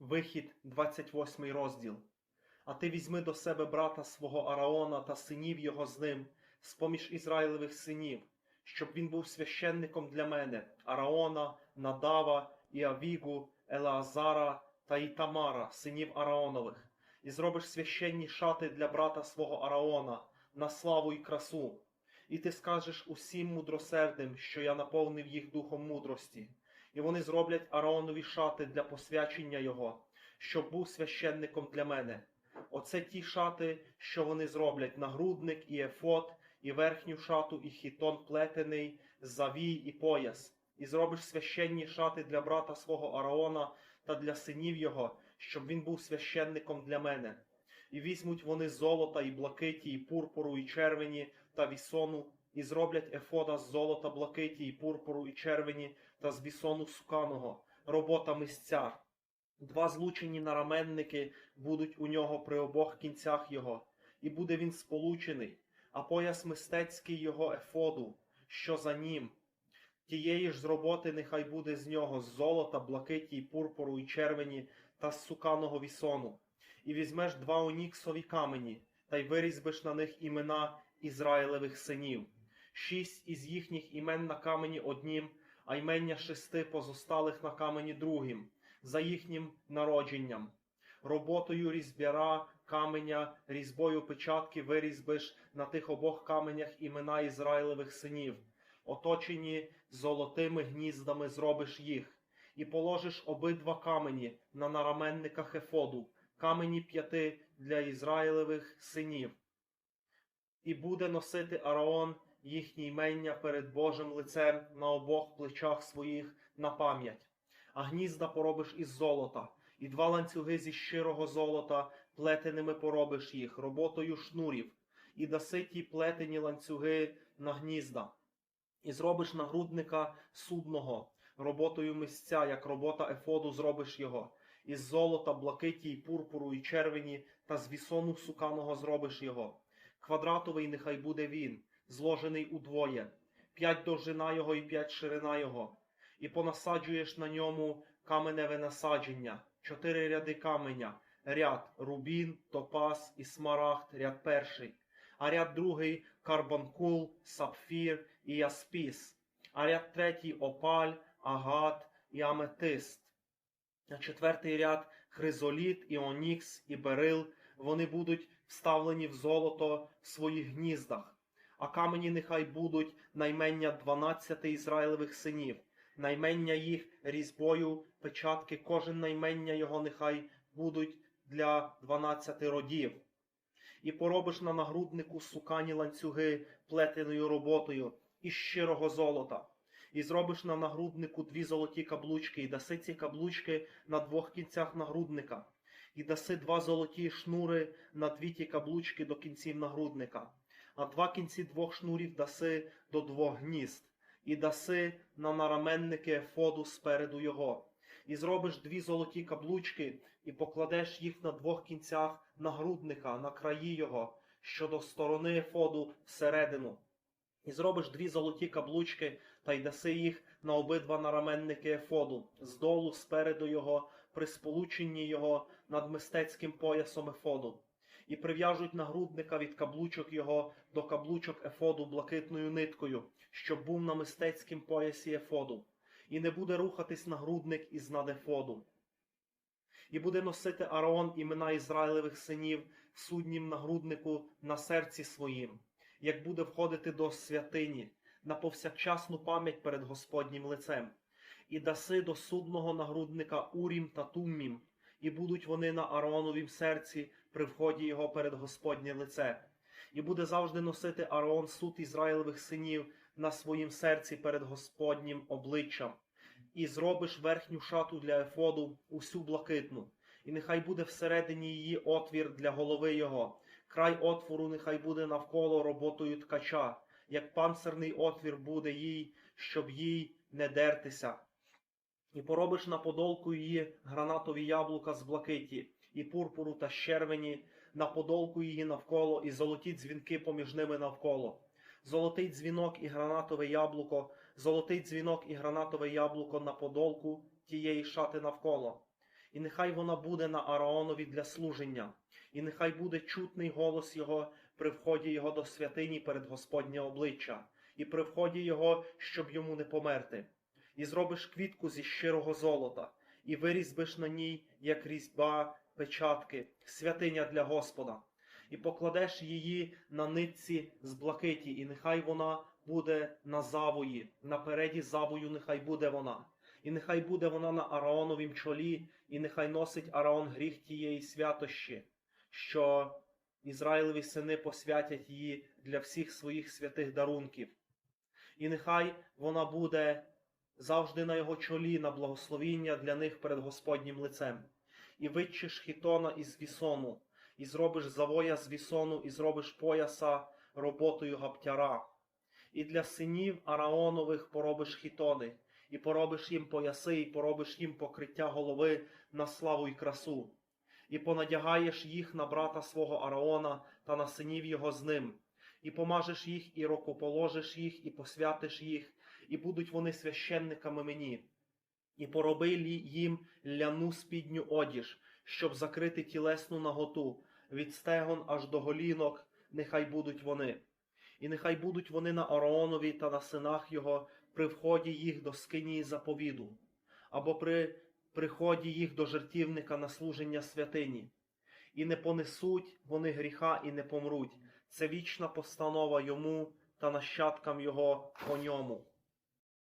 Вихід, 28 розділ. А ти візьми до себе брата свого Араона та синів його з ним, з-поміж Ізраїлевих синів, щоб він був священником для мене, Араона, Надава, і Авігу, Елеазара та Ітамара, синів Араонових, і зробиш священні шати для брата свого Араона, на славу і красу. І ти скажеш усім мудросердим, що я наповнив їх духом мудрості, і вони зроблять Араонові шати для посвячення його, щоб був священником для мене. Оце ті шати, що вони зроблять нагрудник і ефот, і верхню шату, і хітон плетений, завій і пояс, і зробиш священні шати для брата свого Араона та для синів його, щоб він був священником для мене. І візьмуть вони золота, і блакиті, і пурпуру, і червені та вісону, і зроблять ефода з золота, блакиті, і пурпуру, і червені та з вісону суканого, робота мисця. Два злучені нараменники будуть у нього при обох кінцях його, і буде він сполучений, а пояс мистецький його ефоду, що за ним. Тієї ж з роботи нехай буде з нього з золота, блакиті, і пурпуру, і червені та з суканого вісону. І візьмеш два оніксові камені, та й вирізбиш на них імена Ізраїлевих синів, шість із їхніх імен на камені однім, а ймення шести позосталих на камені другим, за їхнім народженням. Роботою різьбяра каменя, різьбою печатки вирізбиш на тих обох каменях імена Ізраїлевих синів, оточені золотими гніздами зробиш їх, і положиш обидва камені на нараменниках ефоду, камені п'яти для Ізраїлевих синів. І буде носити Араон їхні ймення перед Божим лицем на обох плечах своїх на пам'ять. А гнізда поробиш із золота, і два ланцюги зі щирого золота, плетеними поробиш їх, роботою шнурів, і даси ті плетені ланцюги на гнізда. І зробиш нагрудника судного, роботою мисця, як робота ефоду зробиш його, із золота, блакиті, і пурпуру, і червені, та з вісону суканого зробиш його. Квадратовий нехай буде він, зложений удвоє, п'ять довжина його і п'ять ширина його, і понасаджуєш на ньому каменеве насадження, чотири ряди каменя, ряд рубін, топаз і смарагд, ряд перший, а ряд другий карбонкул, сапфір і яспіс, а ряд третій опаль, агат і аметист. На четвертий ряд хризоліт, і онікс, і берил, вони будуть вставлені в золото в своїх гніздах, а камені нехай будуть наймення дванадцяти Ізраїлевих синів, наймення їх різьбою, печатки, кожен наймення його нехай будуть для дванадцяти родів. І поробиш на нагруднику сукані ланцюги плетеною роботою із щирого золота. І зробиш на нагруднику дві золоті каблучки, і даси ці каблучки на двох кінцях нагрудника, і даси два золоті шнури на дві ті каблучки до кінців нагрудника, а два кінці двох шнурів даси до двох гнізд, і даси на нараменники ефоду спереду його. І зробиш дві золоті каблучки, і покладеш їх на двох кінцях нагрудника, на краї його, що до сторони ефоду всередину. І зробиш дві золоті каблучки, та й даси їх на обидва нараменники ефоду, здолу, спереду його, при сполученні його над мистецьким поясом ефоду. І прив'яжуть нагрудника від каблучок його до каблучок ефоду блакитною ниткою, щоб був на мистецькім поясі ефоду, і не буде рухатись нагрудник із над ефоду. І буде носити Араон імена Ізраїлевих синів в суднім нагруднику на серці своїм як буде входити до святині на повсякчасну пам'ять перед Господнім лицем, і даси до судного нагрудника Урім та Туммім, і будуть вони на Аароновім серці при вході його перед Господнє лице, і буде завжди носити Ааron суд Ізраїлевих синів на своїм серці перед Господнім обличчям, і зробиш верхню шату для ефоду усю блакитну, і нехай буде всередині її отвір для голови його. Край отвору нехай буде навколо роботою ткача, як панцирний отвір буде їй, щоб їй не дертися. І поробиш на подолку її гранатові яблука з блакиті, і пурпуру та щервені, на подолку її навколо, і золоті дзвінки поміж ними навколо. Золотий дзвінок і гранатове яблуко, золотий дзвінок і гранатове яблуко на подолку тієї шати навколо. і нехай вона буде на Ааронові для служення, і нехай буде чутний голос його при вході його до святині перед Господнє обличчя, і при вході його, щоб йому не померти. І зробиш квітку зі щирого золота, і вирізбиш на ній, як різьба печатки, святиня для Господа, і покладеш її на нитці з блакиті, і нехай вона буде на завої, напереді завою нехай буде вона. І нехай буде вона на Аароновім чолі, і нехай носить Ааron гріх тієї святощі, що Ізраїлеві сини посвятять її для всіх своїх святих дарунків. І нехай вона буде завжди на його чолі, на благословіння для них перед Господнім лицем. І витчиш хітона із вісону, і зробиш завоя з вісону, і зробиш пояса роботою гаптяра. І для синів Араонових поробиш хітони, і поробиш їм пояси, і поробиш їм покриття голови на славу й красу, і понадягаєш їх на брата свого Араона та на синів його з ним, і помажеш їх, і рукоположиш їх, і посвятиш їх, і будуть вони священниками мені. І пороби їм ляну спідню одіж, щоб закрити тілесну наготу, від стегон аж до голінок, нехай будуть вони. І нехай будуть вони на Араонові та на синах його при вході їх до скинії заповіду, або при приході їх до жертівника на служення святині. І не понесуть вони гріха і не помруть. Це вічна постанова йому та нащадкам його по ньому.